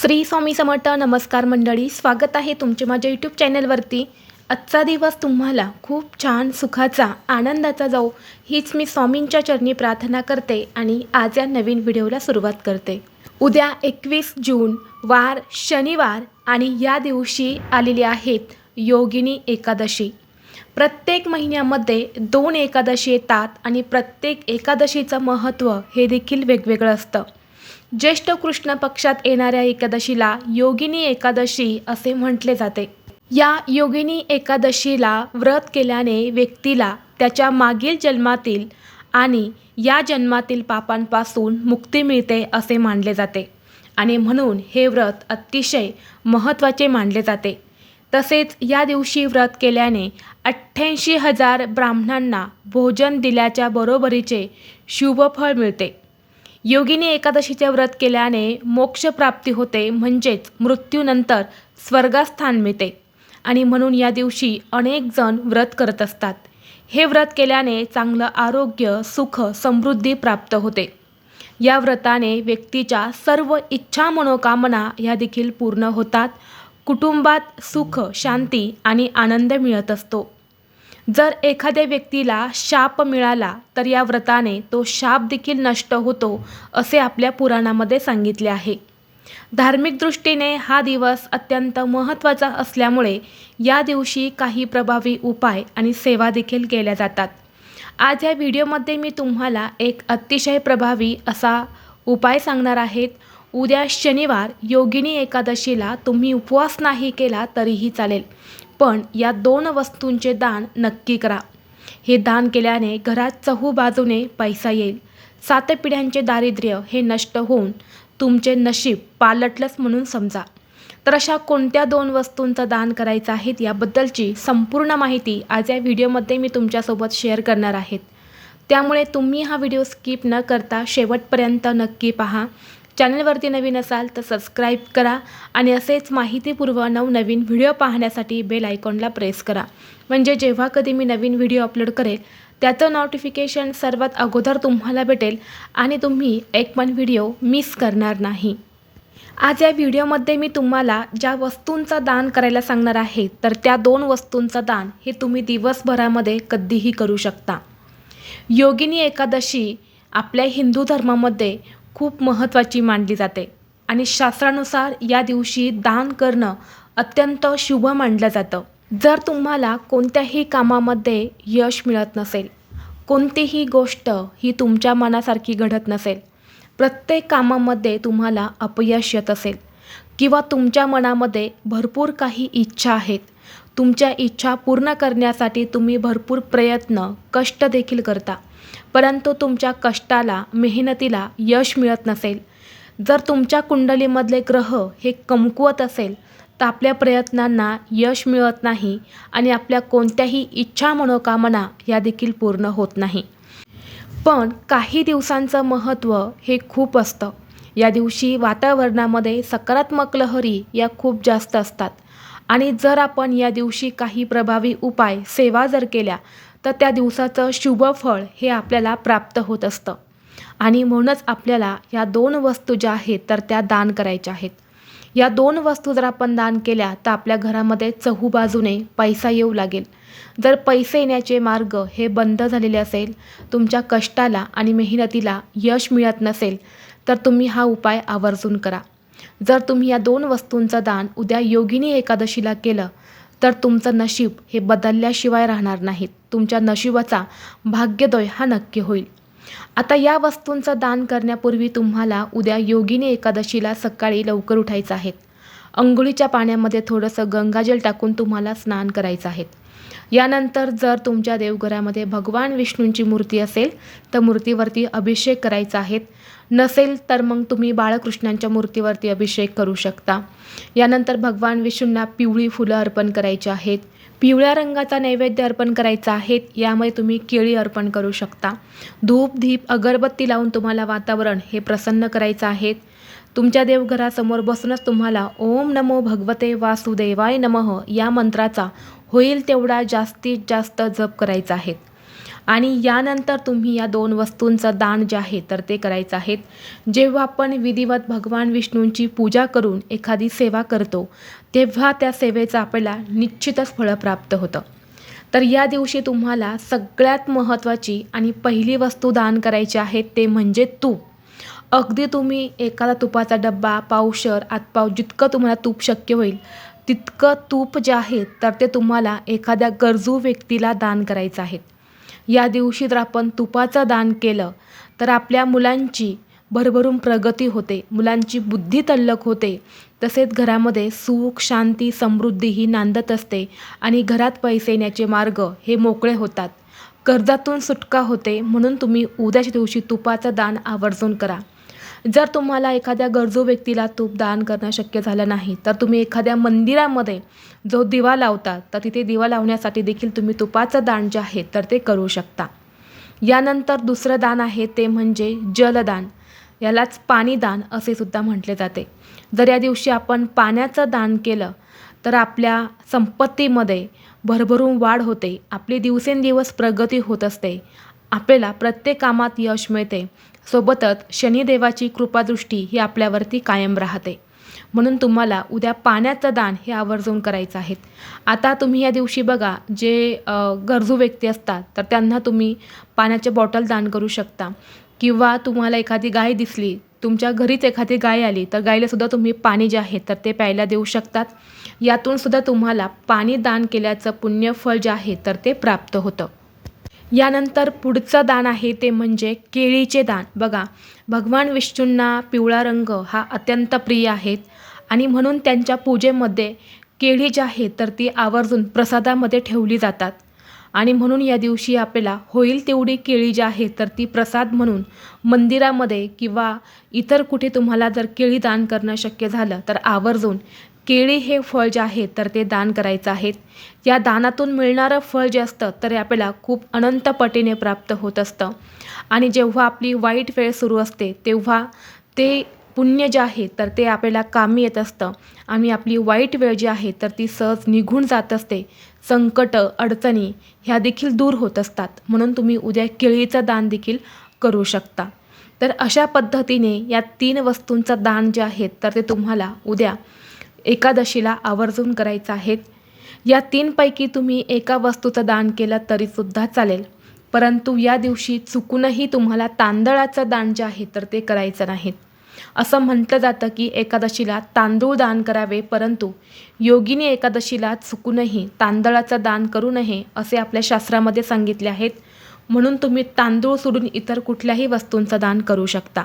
श्री स्वामी समर्थ नमस्कार मंडळी स्वागत आहे तुमचे माझ्या यूट्यूब चॅनलवरती. आजचा दिवस तुम्हाला खूप छान सुखाचा आनंदाचा जाऊ हीच मी स्वामींच्या चरणी प्रार्थना करते आणि आज या नवीन व्हिडिओला सुरुवात करते. उद्या एकवीस जून वार शनिवार आणि या दिवशी आलेली आहेत योगिनी एकादशी. प्रत्येक महिन्यामध्ये दोन एकादशी येतात आणि प्रत्येक एकादशीचं महत्त्व हे देखील वेगवेगळं असतं. ज्येष्ठ कृष्ण पक्षात येणाऱ्या एकादशीला योगिनी एकादशी असे म्हटले जाते. या योगिनी एकादशीला व्रत केल्याने व्यक्तीला त्याच्या मागील जन्मातील आणि या जन्मातील पापांपासून मुक्ती मिळते असे मानले जाते आणि म्हणून हे व्रत अतिशय महत्त्वाचे मानले जाते. तसेच या दिवशी व्रत केल्याने अठ्ठ्याऐंशी हजार ब्राह्मणांना भोजन दिल्याच्या बरोबरीचे शुभफळ मिळते. योगिनी एकादशीचे व्रत केल्याने मोक्षप्राप्ती होते म्हणजेच मृत्यूनंतर स्वर्गस्थान मिळते. आणि म्हणून या दिवशी अनेक जण व्रत करत असतात. हे व्रत केल्याने चांगलं आरोग्य सुख समृद्धी प्राप्त होते. या व्रताने व्यक्तीच्या सर्व इच्छा मनोकामना ह्या देखील पूर्ण होतात. कुटुंबात सुख शांती आणि आनंद मिळत असतो. जर एखाद्या व्यक्तीला शाप मिळाला तर या व्रताने तो शाप देखील नष्ट होतो असे आपल्या पुराणामध्ये सांगितले आहे. धार्मिक दृष्टीने हा दिवस अत्यंत महत्त्वाचा असल्यामुळे या दिवशी काही प्रभावी उपाय आणि सेवा देखील केल्या जातात. आज या व्हिडिओमध्ये मी तुम्हाला एक अतिशय प्रभावी असा उपाय सांगणार आहेत. उद्या शनिवार योगिनी एकादशीला तुम्ही उपवास नाही केला तरीही चालेल. पण या दोन वस्तूंचे दान नक्की करा. हे दान केल्याने घरात चहू बाजूने पैसा येईल. सात पिढ्यांचे दारिद्र्य हे नष्ट होऊन तुमचे नशीब पालटलंच म्हणून समजा. तर अशा कोणत्या दोन वस्तूंचं दान करायचं आहे याबद्दलची संपूर्ण माहिती आज या व्हिडिओमध्ये मी तुमच्यासोबत शेअर करणार आहेत. त्यामुळे तुम्ही हा व्हिडिओ स्किप न करता शेवटपर्यंत नक्की पहा. चॅनलवरती नवीन असाल तर सबस्क्राईब करा आणि असेच माहितीपूर्व नवनवीन व्हिडिओ पाहण्यासाठी बेल आयकॉनला प्रेस करा. म्हणजे जेव्हा कधी मी नवीन व्हिडिओ अपलोड करेल त्याचं नोटिफिकेशन सर्वात अगोदर तुम्हाला भेटेल आणि तुम्ही एक पण व्हिडिओ मिस करणार नाही. आज या व्हिडिओमध्ये मी तुम्हाला ज्या वस्तूंचा दान करायला सांगणार आहे तर त्या दोन वस्तूंचं दान हे तुम्ही दिवसभरामध्ये कधीही करू शकता. योगिनी एकादशी आपल्या हिंदू धर्मामध्ये खूप महत्त्वाची मानली जाते. आणि शास्त्रानुसार या दिवशी दान करणं अत्यंत शुभ मानलं जातं. जर तुम्हाला कोणत्याही कामामध्ये यश मिळत नसेल कोणतीही गोष्ट ही तुमच्या मनासारखी घडत नसेल प्रत्येक कामामध्ये तुम्हाला अपयश येत असेल किंवा तुमच्या मनामध्ये भरपूर काही इच्छा आहेत तुमच्या इच्छा पूर्ण करण्यासाठी तुम्ही भरपूर प्रयत्न कष्ट देखील करता. परंतु तुमच्या कष्टाला मेहनतीला यश मिळत नसेल. जर तुमच्या कुंडलीमधले ग्रह हे कमकुवत असेल तर आपल्या प्रयत्नांना यश मिळत नाही आणि आपल्या कोणत्याही इच्छा मनोकामना या देखील पूर्ण होत नाही. पण काही दिवसांचं महत्त्व हे खूप असतं. या दिवशी वातावरणामध्ये सकारात्मक लहरी या खूप जास्त असतात. आणि जर आपण या दिवशी काही प्रभावी उपाय सेवा जर केल्या तर त्या दिवसाचं शुभ फळ हे आपल्याला प्राप्त होत असतं. आणि म्हणूनच आपल्याला या दोन वस्तू ज्या आहेत तर त्या दान करायच्या आहेत. या दोन वस्तू जर आपण दान केल्या तर आपल्या घरामध्ये चहू बाजूने पैसा येऊ लागेल. जर पैसे येण्याचे मार्ग हे बंद झालेले असेल तुमच्या कष्टाला आणि मेहनतीला यश मिळत नसेल तर तुम्ही हा उपाय आवर्जून करा. जर तुम्ही या दोन वस्तूंचं दान उद्या योगिनी एकादशीला केलं तर तुमचं नशीब हे बदलल्याशिवाय राहणार नाहीत. तुमच्या नशिबाचा भाग्यदय हा नक्की होईल. आता या वस्तूंचं दान करण्यापूर्वी तुम्हाला उद्या योगिनी एकादशीला सकाळी लवकर उठायचं आहे. अंघोळीच्या पाण्यामध्ये थोडंसं गंगाजल टाकून तुम्हाला स्नान करायचं आहे. यानंतर जर तुमच्या देवघरामध्ये भगवान विष्णूंची मूर्ती असेल तर मूर्तीवरती अभिषेक करायचा आहे. नसेल तर मग तुम्ही बाळकृष्णांच्या मूर्तीवरती अभिषेक करू शकता. यानंतर भगवान विष्णूंना पिवळी फुलं अर्पण करायची आहेत. पिवळ्या रंगाचा नैवेद्य अर्पण करायचा आहे. यामुळे तुम्ही केळी अर्पण करू शकता. धूप धीप अगरबत्ती लावून तुम्हाला वातावरण हे प्रसन्न करायचं आहे. तुमच्या देवघरासमोर बसूनच तुम्हाला ओम नमो भगवते वासुदेवाय नमः या मंत्राचा होईल तेवढा जास्तीत जास्त जप करायचा आहे. आणि यानंतर तुम्ही या दोन वस्तूंचं दान जे आहे तर ते करायचं आहेत जेव्हा आपण विधिवत भगवान विष्णूंची पूजा करून एखादी सेवा करतो तेव्हा त्या सेवेचं आपल्याला निश्चितच फळं प्राप्त होतं. तर या दिवशी तुम्हाला सगळ्यात महत्त्वाची आणि पहिली वस्तू दान करायची आहे ते म्हणजे तूप. अगदी तुम्ही एखादा तुपाचा डब्बा पावशर आतपाव जितकं तुम्हाला तूप शक्य होईल तितकं तूप जे आहे तर ते तुम्हाला एखाद्या गरजू व्यक्तीला दान करायचं आहे. या दिवशी जर आपण तुपाचं दान केलं तर आपल्या मुलांची भरभरून प्रगती होते मुलांची बुद्धी तल्लक होते. तसेच घरामध्ये सुख शांती समृद्धी ही नांदत असते आणि घरात पैसे येण्याचे मार्ग हे मोकळे होतात. कर्जातून सुटका होते म्हणून तुम्ही उद्याच्या दिवशी तुपाचं दान आवर्जून करा. जर तुम्हाला एखाद्या गरजू व्यक्तीला तूप दान करणं शक्य झालं नाही तर तुम्ही एखाद्या मंदिरामध्ये जो दिवा लावता तर तिथे दिवा लावण्यासाठी देखील तुम्ही तुपाचं दान जे आहे तर ते करू शकता. यानंतर दुसरं दान आहे ते म्हणजे जलदान. यालाच पाणीदान असे सुद्धा म्हटले जाते. जर या दिवशी आपण पाण्याचं दान केलं तर आपल्या संपत्तीमध्ये भरभरून वाढ होते. आपली दिवसेंदिवस प्रगती होत असते. आपल्याला प्रत्येक कामात यश मिळते. सोबतच शनिदेवाची कृपादृष्टी ही आपल्यावरती कायम राहते. म्हणून तुम्हाला उद्या पाण्याचं दान हे आवर्जून करायचं आहे. आता तुम्ही या दिवशी बघा जे गरजू व्यक्ती असतात तर त्यांना तुम्ही पाण्याचे बॉटल दान करू शकता. किंवा तुम्हाला एखादी गाय दिसली तुमच्या घरीच एखादी गाय आली तर गायीलासुद्धा तुम्ही पाणी जे आहे तर ते प्यायला देऊ शकतात. यातूनसुद्धा तुम्हाला पाणी दान केल्याचं पुण्यफळ जे आहे तर ते प्राप्त होतं. यानंतर पुढचं दान आहे ते म्हणजे केळीचे दान. बघा भगवान विष्णूंना पिवळा रंग हा अत्यंत प्रिय आहे आणि म्हणून त्यांच्या पूजेमध्ये केळी जी आहे तर ती आवर्जून प्रसादामध्ये ठेवली जातात. आणि म्हणून या दिवशी आपल्याला होईल तेवढी केळी जी आहे तर ती प्रसाद म्हणून मंदिरामध्ये किंवा इतर कुठे तुम्हाला जर केळी दान करणं शक्य झालं तर आवर्जून केळी हे फळ जे आहे तर ते दान करायचं आहे. या दानातून मिळणारं फळ जे असतं तर आपल्याला खूप अनंत पटीने प्राप्त होत असतं. आणि जेव्हा आपली वाईट वेळ सुरू असते तेव्हा ते पुण्य जे आहे तर ते आपल्याला कामी येत असतं. आणि आपली वाईट वेळ जी आहे तर ती सहज निघून जात असते. संकट अडचणी ह्या देखील दूर होत असतात. म्हणून तुम्ही उद्या केळीचं दान देखील करू शकता. तर अशा पद्धतीने या तीन वस्तूंचं दान जे आहे तर ते तुम्हाला उद्या एकादशीला आवर्जून करायचं आहेत या तीनपैकी तुम्ही एका वस्तूचं दान केलं तरीसुद्धा चालेल. परंतु या दिवशी चुकूनही तुम्हाला तांदळाचं दान जे आहे तर ते करायचं नाहीत असं म्हटलं जातं की एकादशीला तांदूळ दान करावे परंतु योगिनी एकादशीला चुकूनही तांदळाचं दान करू नये असे आपल्या शास्त्रामध्ये सांगितले आहेत. म्हणून तुम्ही तांदूळ सोडून इतर कुठल्याही वस्तूंचं दान करू शकता.